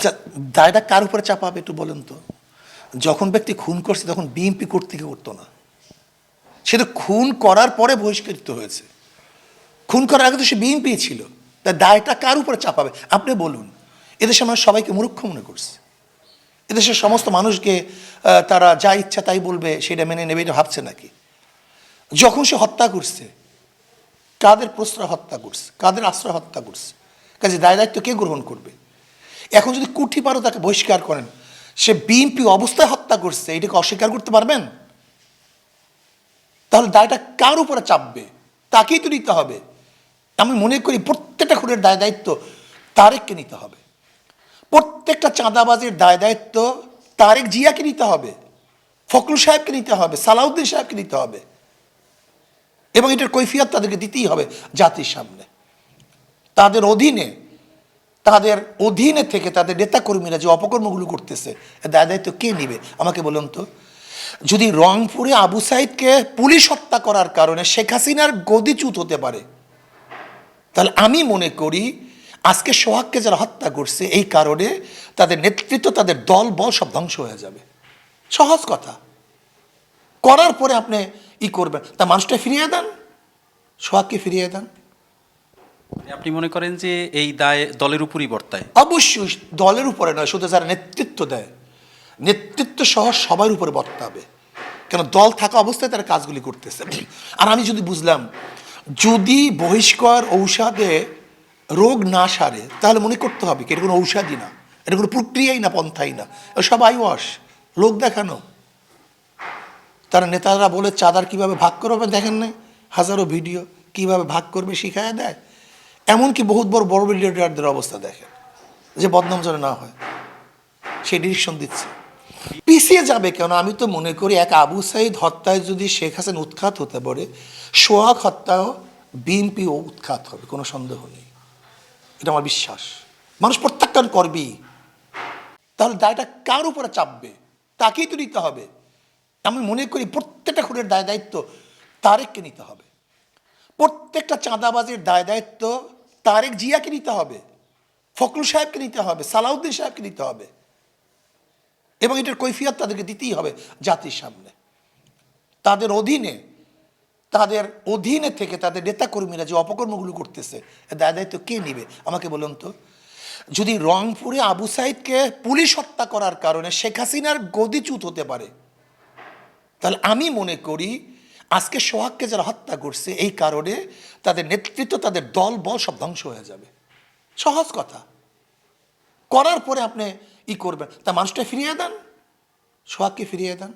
আচ্ছা দায়টা কার উপরে চাপাবে একটু বলেন তো? যখন ব্যক্তি খুন করছে, তখন বিএনপি কর্তৃক করতো না। সে তো খুন করার পরে বহিষ্কৃত হয়েছে। খুন করার আগে তো সে বিএনপি ছিল। তাই দায়টা কার উপরে চাপাবে? আপনি বলুন। এদেশে মানুষ সবাইকে মূর্খ মনে করছে। এদেশের সমস্ত মানুষকে তারা যা ইচ্ছা তাই বলবে, সেটা মেনে নেবে, এটা ভাবছে নাকি? যখন সে হত্যা করছে, কাদের প্রশ্রয় হত্যা করছে, কাদের আশ্রয় হত্যা করছে? কাজে দায় দায়িত্ব কে গ্রহণ করবে? এখন যদি কুঠি পারো তাকে বহিষ্কার করেন, সে বিএনপি অবস্থায় হত্যা করছে, এটাকে অস্বীকার করতে পারবেন? তাহলে দায়টা কার উপরে চাপবে? তাকেই তো নিতে হবে। আমি মনে করি প্রত্যেকটা খুনের দায় দায়িত্ব তারেককে নিতে হবে। প্রত্যেকটা চাঁদাবাজির দায় দায়িত্ব তারেক জিয়াকে নিতে হবে, ফখরুল সাহেবকে নিতে হবে, সালাউদ্দিন সাহেবকে নিতে হবে। এবং এটার কৈফিয়াত তাদেরকে দিতেই হবে জাতির সামনে। তাদের অধীনে তাদের অধীনে থেকে তাদের নেতাকর্মীরা যে অপকর্মগুলো করতেছে দায় দায়িত্ব কে নিবে? আমাকে বলুন তো। যদি রংপুরে আবু সাইদকে পুলিশ হত্যা করার কারণে শেখ হাসিনার গদিচ্যুত হতে পারে, তাহলে আমি মনে করি আজকে সোহাগকে যারা হত্যা করছে, এই কারণে তাদের নেতৃত্ব, তাদের দল, বল সব ধ্বংস হয়ে যাবে। সহজ কথা। করার পরে আপনি ই করবেন। তা মানুষটা ফিরিয়ে দেন? সোহাগকে ফিরিয়ে দেন? আপনি মনে করেন যে এই দায় দলের উপরই বর্তায়? অবশ্যই দলের উপরে নয়, শুধু যারা নেতৃত্ব দেয়। নেতৃত্ব সহ সবার উপরে বর্তাবে কেন দল থাকা অবস্থায় তারা কাজগুলি করতেছে। আর আমি যদি বুঝলাম, যদি বহিষ্কার ঔষধে রোগ না সারে, তাহলে মনে করতে হবে কি, এটা কোনো ঔষধই না, এটা কোনো প্রক্রিয়াই না, পন্থাই না। সব আইওয়াস লোক দেখানো। তারা নেতারা বলে চাঁদার কীভাবে ভাগ করবে, দেখেন না হাজারো ভিডিও, কীভাবে ভাগ করবে শিখায় দেয়। এমনকি বহুত বড় বড় লিডারদের অবস্থা দেখে যে বদনাম যেন না হয়। সে ডিরেকশন দিচ্ছে। পিছিয়ে যাবে কেন? আমি তো মনে করি এক আবু সাইদ হত্যায় যদি শেখ হাসান উৎখাত হতে পারে, সোহাগ হত্যাও বিএনপিও উৎখাত হবে, কোনো সন্দেহ নেই। এটা আমার বিশ্বাস। মানুষ প্রত্যাখ্যান করবেই। তাহলে দায়টা কার উপরে চাপবে? তাকেই তো নিতে হবে। আমি মনে করি প্রত্যেকটা খুনের দায় দায়িত্ব তারেককে নিতে হবে। প্রত্যেকটা চাঁদাবাজির দায় দায়িত্ব তারেক জিয়াকে নিতে হবে, ফখরুল সাহেবকে নিতে হবে, সালাউদ্দিন সাহেবকে নিতে হবে এবং এটার কৈফিয়ত তাদেরকে দিতেই হবে জাতির সামনে। তাদের অধীনে তাদের অধীনে থেকে তাদের নেতাকর্মীরা যে অপকর্মগুলো করতেছে দায় দায়িত্ব কে নিবে? আমাকে বলুন তো। যদি রংপুরে আবু সাইদকে পুলিশ হত্যা করার কারণে শেখ হাসিনার গদিচ্যুত হতে পারে, তাহলে আমি মনে করি আজকে সোহাগকে যারা হত্যা করছে, এই কারণে তাদের নেতৃত্ব, তাদের দল, বল সব ধ্বংস হয়ে যাবে। সহজ কথা। করার পরে আপনি ই করবেন। তা মানুষটা ফিরিয়ে দেন? সোহাগকে ফিরিয়ে দেন?